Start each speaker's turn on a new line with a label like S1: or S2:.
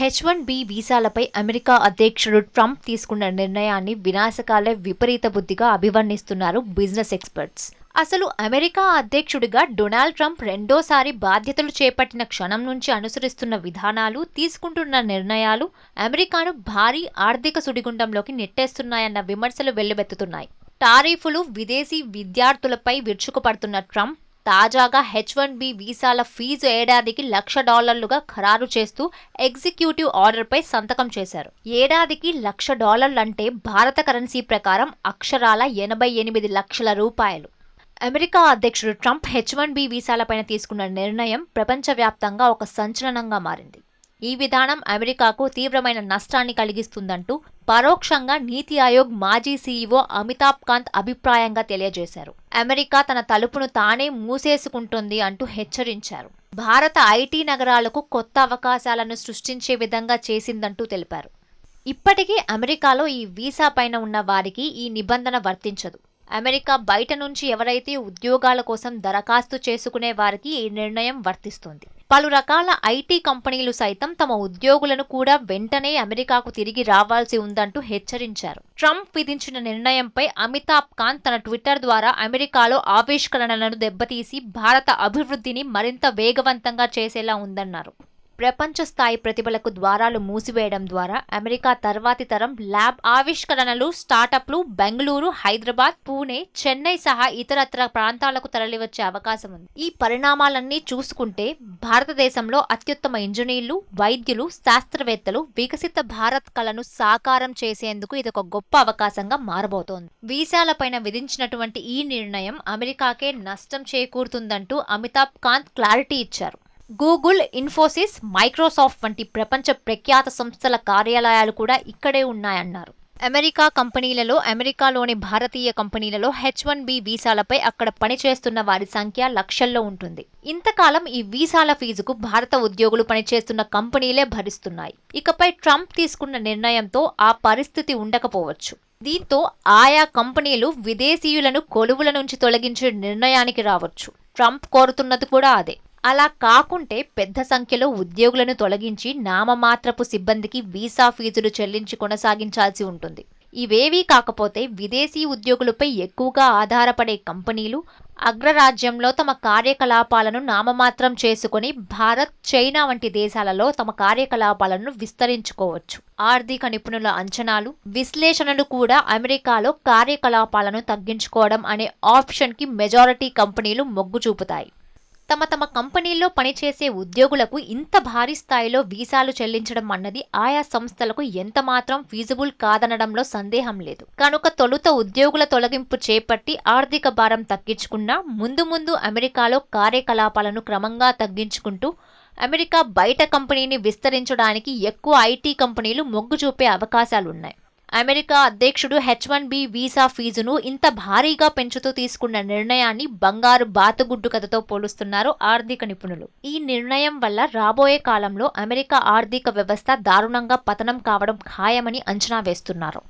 S1: H one B వీసాలపై America అధ్యక్షుడు Trump తీసుకున్న నిర్ణయాన్ని వినాశకాలే విపరీత బుద్ధిగా అభివర్ణిస్తున్నారు బిజినెస్ ఎక్స్పర్ట్స్. అసలు అమెరికా అధ్యక్షుడిగా డొనాల్డ్ ట్రంప్ రెండోసారి బాధ్యతలు చేపట్టిన క్షణం నుంచి అనుసరిస్తున్న విధానాలు తీసుకుంటున్న నిర్ణయాలు అమెరికాను భారీ ఆర్థిక సుడిగుండంలోకి నెట్టేస్తున్నాయన్న విమర్శలు వెల్లువెత్తుతున్నాయి. టారీఫులు విదేశీ విద్యార్థులపై విరుచుకుపడుతున్న ట్రంప్ తాజాగా హెచ్ వన్ బి వీసాల ఫీజు ఏడాదికి లక్ష డాలర్లుగా ఖరారు చేస్తూ ఎగ్జిక్యూటివ్ ఆర్డర్పై సంతకం చేశారు. ఏడాదికి లక్ష డాలర్లంటే భారత కరెన్సీ ప్రకారం అక్షరాల ఎనభై ఎనిమిది లక్షల రూపాయలు. అమెరికా అధ్యక్షుడు ట్రంప్ హెచ్ వన్ బి వీసాలపైన తీసుకున్న నిర్ణయం ప్రపంచవ్యాప్తంగా ఒక సంచలనంగా మారింది. ఈ విధానం అమెరికాకు తీవ్రమైన నష్టాన్ని కలిగిస్తుందంటూ పరోక్షంగా నీతి ఆయోగ్ మాజీ సీఈఓ అమితాబ్ కాంత్ అభిప్రాయంగా తెలియజేశారు. అమెరికా తన తలుపును తానే మూసేసుకుంటుంది అంటూ హెచ్చరించారు. భారత ఐటీ నగరాలకు కొత్త అవకాశాలను సృష్టించే విధంగా చేసిందంటూ తెలిపారు. ఇప్పటికీ అమెరికాలో ఈ వీసా పైన ఉన్న వారికి ఈ నిబంధన వర్తించదు. అమెరికా బయట నుంచి ఎవరైతే ఉద్యోగాల కోసం దరఖాస్తు చేసుకునే వారికి ఈ నిర్ణయం వర్తిస్తుంది. పలు రకాల ఐటీ కంపెనీలు సైతం తమ ఉద్యోగులను కూడా వెంటనే అమెరికాకు తిరిగి రావాల్సి ఉందంటూ హెచ్చరించారు. ట్రంప్ విధించిన నిర్ణయంపై అమితాబ్ కాంత్ తన ట్విట్టర్ ద్వారా అమెరికాలో ఆవిష్కరణలను దెబ్బతీసి భారత అభివృద్ధిని మరింత వేగవంతంగా చేసేలా ఉందన్నారు. ప్రపంచ స్థాయి ప్రతిభలకు ద్వారాలు మూసివేయడం ద్వారా అమెరికా తర్వాతి తరం ల్యాబ్ ఆవిష్కరణలు స్టార్టప్లు బెంగళూరు హైదరాబాద్ పూణే చెన్నై సహా ఇతరత్ర ప్రాంతాలకు తరలివచ్చే అవకాశం ఉంది. ఈ పరిణామాలన్నీ చూసుకుంటే భారతదేశంలో అత్యుత్తమ ఇంజనీర్లు వైద్యులు శాస్త్రవేత్తలు వికసిత భారత్ కళను సాకారం చేసేందుకు ఇది ఒక గొప్ప అవకాశంగా మారబోతోంది. వీసాలపైన విధించినటువంటి ఈ నిర్ణయం అమెరికాకే నష్టం చేకూరుతుందంటూ అమితాబ్ కాంత్ క్లారిటీ ఇచ్చారు. గూగుల్ ఇన్ఫోసిస్ మైక్రోసాఫ్ట్ వంటి ప్రపంచ ప్రఖ్యాత సంస్థల కార్యాలయాలు కూడా ఇక్కడే ఉన్నాయన్నారు. అమెరికా కంపెనీలలో అమెరికాలోని భారతీయ కంపెనీలలో హెచ్ వన్ బి వీసాలపై అక్కడ పనిచేస్తున్న వారి సంఖ్య లక్షల్లో ఉంటుంది. ఇంతకాలం ఈ వీసాల ఫీజుకు భారత ఉద్యోగులు పనిచేస్తున్న కంపెనీలే భరిస్తున్నాయి. ఇకపై ట్రంప్ తీసుకున్న నిర్ణయంతో ఆ పరిస్థితి ఉండకపోవచ్చు. దీంతో ఆయా కంపెనీలు విదేశీయులను కొలువుల నుంచి తొలగించే నిర్ణయానికి రావచ్చు. ట్రంప్ కోరుతున్నది కూడా అదే. అలా కాకుంటే పెద్ద సంఖ్యలో ఉద్యోగులను తొలగించి నామమాత్రపు సిబ్బందికి వీసా ఫీజులు చెల్లించి కొనసాగించాల్సి ఉంటుంది. ఇవేవీ కాకపోతే విదేశీ ఉద్యోగులపై ఎక్కువగా ఆధారపడే కంపెనీలు అగ్రరాజ్యంలో తమ కార్యకలాపాలను నామమాత్రం చేసుకుని భారత్ చైనా వంటి దేశాలలో తమ కార్యకలాపాలను విస్తరించుకోవచ్చు. ఆర్థిక నిపుణుల అంచనాలు విశ్లేషణలు కూడా అమెరికాలో కార్యకలాపాలను తగ్గించుకోవడం అనే ఆప్షన్కి మెజారిటీ కంపెనీలు మొగ్గు చూపుతాయి. తమ తమ కంపెనీల్లో పనిచేసే ఉద్యోగులకు ఇంత భారీ స్థాయిలో వీసాలు చెల్లించడం అన్నది ఆయా సంస్థలకు ఎంత మాత్రం ఫీజిబుల్ కాదనడంలో సందేహం లేదు. కనుక తొలుత ఉద్యోగుల తొలగింపు చేపట్టి ఆర్థిక భారం తగ్గించుకున్నా ముందు ముందు అమెరికాలో కార్యకలాపాలను క్రమంగా తగ్గించుకుంటూ అమెరికా బయట కంపెనీని విస్తరించడానికి ఎక్కువ ఐటీ కంపెనీలు మొగ్గు చూపే అవకాశాలున్నాయి. అమెరికా అధ్యక్షుడు హెచ్ వన్ బి వీసా ఫీజును ఇంత భారీగా పెంచుతూ తీసుకున్న నిర్ణయాన్ని బంగారు బాతుగుడ్డు కథతో పోలుస్తున్నారు ఆర్థిక నిపుణులు. ఈ నిర్ణయం వల్ల రాబోయే కాలంలో అమెరికా ఆర్థిక వ్యవస్థ దారుణంగా పతనం కావడం ఖాయమని అంచనా వేస్తున్నారు.